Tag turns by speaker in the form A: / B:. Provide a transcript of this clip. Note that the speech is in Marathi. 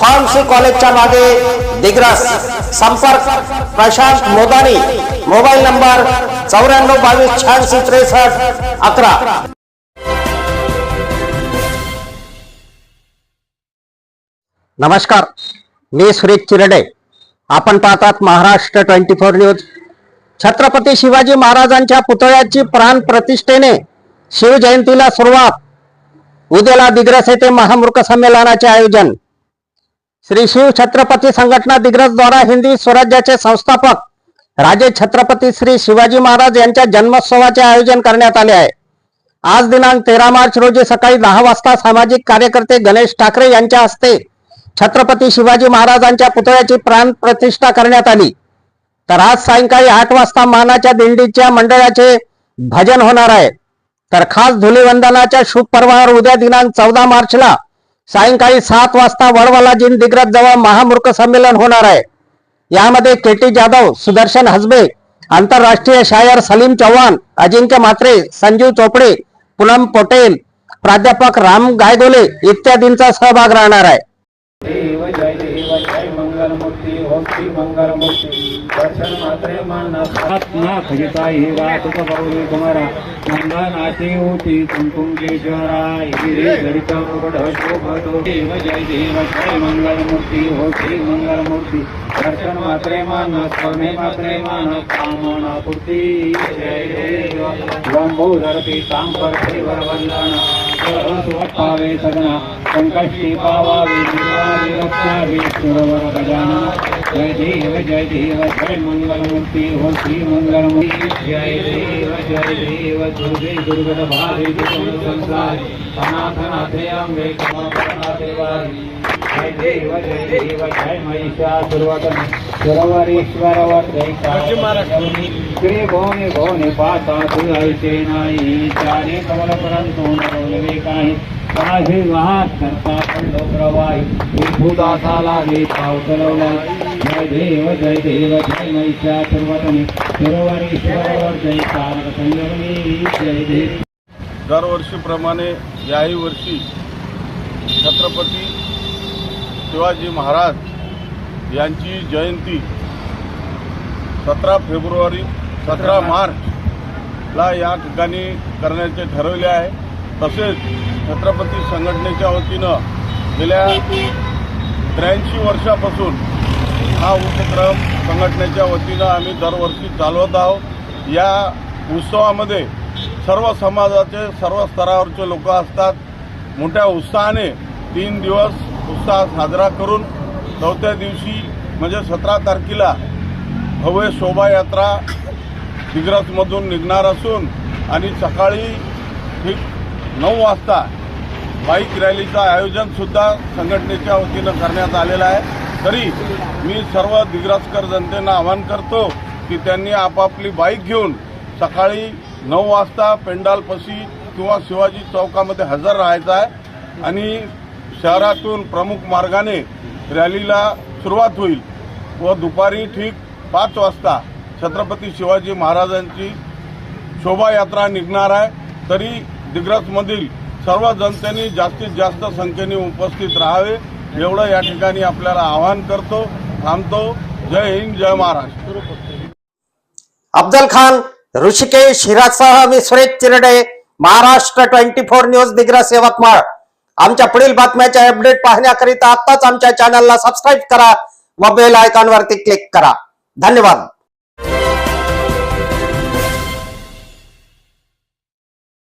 A: फार्मसी कॉलेजच्या मागे दिग्रस संपर्क प्रशांत मोदानी मोबाईल नंबर चौऱ्याण्णव बावीस शहाऐंशी त्रेसष्ट अकरा. नमस्कार मी सुरेश चिरडे. आपण पाहतात Maharashtra twenty four news. Chhatrapati Shivaji महाराजांच्या पुतळ्याची प्राण प्रतिष्ठेने शिवजयंतीला सुरुवात. उद्याला दिग्रस येथे महामूर्ख संमेलनाचे आयोजन. श्री शिव छत्रपती संघटना दिग्रज द्वारा हिंदी स्वराज्याचे संस्थापक राजे छत्रपती श्री शिवाजी महाराज यांच्या जन्मोत्सवाचे आयोजन करण्यात आले आहे. आज दिनांक तेरा मार्च रोजी सकाळी दहा वाजता सामाजिक कार्यकर्ते गणेश ठाकरे यांच्या हस्ते छत्रपती शिवाजी महाराजांच्या पुतळ्याची प्राण प्रतिष्ठा करण्यात आली. तर आज सायंकाळी आठ वाजता मानाच्या दिंडीच्या मंडळाचे भजन होणार आहे. तर खास धुलीवंदनाच्या शुभ पर्वावर उद्या दिनांक चौदा मार्चला सायंकाळी सात वाजता वडवाला जिन दिग्रज जवळ महामूर्ख संमेलन होणार आहे. यामध्ये के टी जाधव सुदर्शन हसबे आंतरराष्ट्रीय शायर सलीम चव्हाण अजिंक्य म्हात्रे संजीव चोपडे पूनम पटेल प्राध्यापक राम गायगोले इत्यादींचा सहभाग राहणार आहे.
B: नाथ गीता ही रात गौरी कुमारा नंदनाची होती कुंकुम केशवराय हिरे गणित मुकुट शोभतो देव जय देव जय मंगलमूर्ती हो श्री मंगलमूर्ती। दर्शन मात्रे मान करणे मात्रे मान कामना पूर्ती जय देव। लंबोदर पीतांबर देवर वंदना पावे सगना संकष्टी पावावे निर्वाणी रक्षावे सुरवर गजानन। जय देव जय देव जय मंगलमूर्ती हो श्री मंगलमूर्ती। जय देव जय देव दुर्गे दुर्गत भावे दुर्गम संसारी। अनाथनाथे अंबे कमलनाथे वारी जय देव जय देव जय महिषासुरवदन। सुरवरीश्वर वर्धय श्री भोने भोने पाता तुळायचे नाही त्याने कमल परंतु नवलवे काही काही वाहत करता पडलो प्रवाही विभुदासा लागे पाव चलवला जय देव जय देव जय महिषा सर्वतनी सुरवरीश्वर वर्धय कारक संयमनी जय देव
C: दरवर्षीप्रमाणे याही वर्षी छत्रपती शिवाजी महाराज यांची जयंती सतरा फेब्रुवारी सतरा मार्चला या ठिकाणी करण्याचे ठरवले आहे. तसेच छत्रपती संघटनेच्या वतीनं गेल्या त्र्याऐंशी वर्षापासून हा उपक्रम संघटनेच्या वतीनं आम्ही दरवर्षी चालवत आहोत. या उत्सवामध्ये सर्व समाजाचे सर्व स्तरावरचे लोक असतात. मोठ्या उत्साहाने तीन दिवस उत्साह साजरा करून चौथ्या दिवशी म्हणजे सतरा तारखेला भव्य शोभायात्रा दिग्रसमधून निघणार असून आणि सकाळी ठीक नऊ वाजता बाईक रॅलीचं आयोजनसुद्धा संघटनेच्या वतीनं करण्यात आलेलं आहे. तरी मी सर्व दिग्रासकर जनतेनं आवाहन करतो की त्यांनी आपापली बाईक घेऊन सकाळी नऊ वाजता पेंडालपशी किंवा शिवाजी चौकामध्ये हजर राहायचं आहे. आणि शहरातून प्रमुख मार्गाने रॅलीला सुरुवात होईल व दुपारी ठीक पाच वाजता छत्रपती शिवाजी महाराजांची शोभायात्रा निघणार आहे. तरी दिग्रसमधील सर्व जनतेने जास्तीत जास्त संख्येने उपस्थित राहावे. एवढं या ठिकाणी आपल्याला आवाहन करतो थांबतो. जय हिंद जय महाराष्ट्र.
A: अफजल खान ऋषिकेश हिरासह मी Suresh Chirde Maharashtra twenty four news Digras Yavatmal. आमच्या पुढील बातम्याचे अपडेट पाहण्याकरिता आत्ताच आमच्या चॅनलला सबस्क्राईब करा व बेल आयकॉनवरती क्लिक करा. धन्यवाद.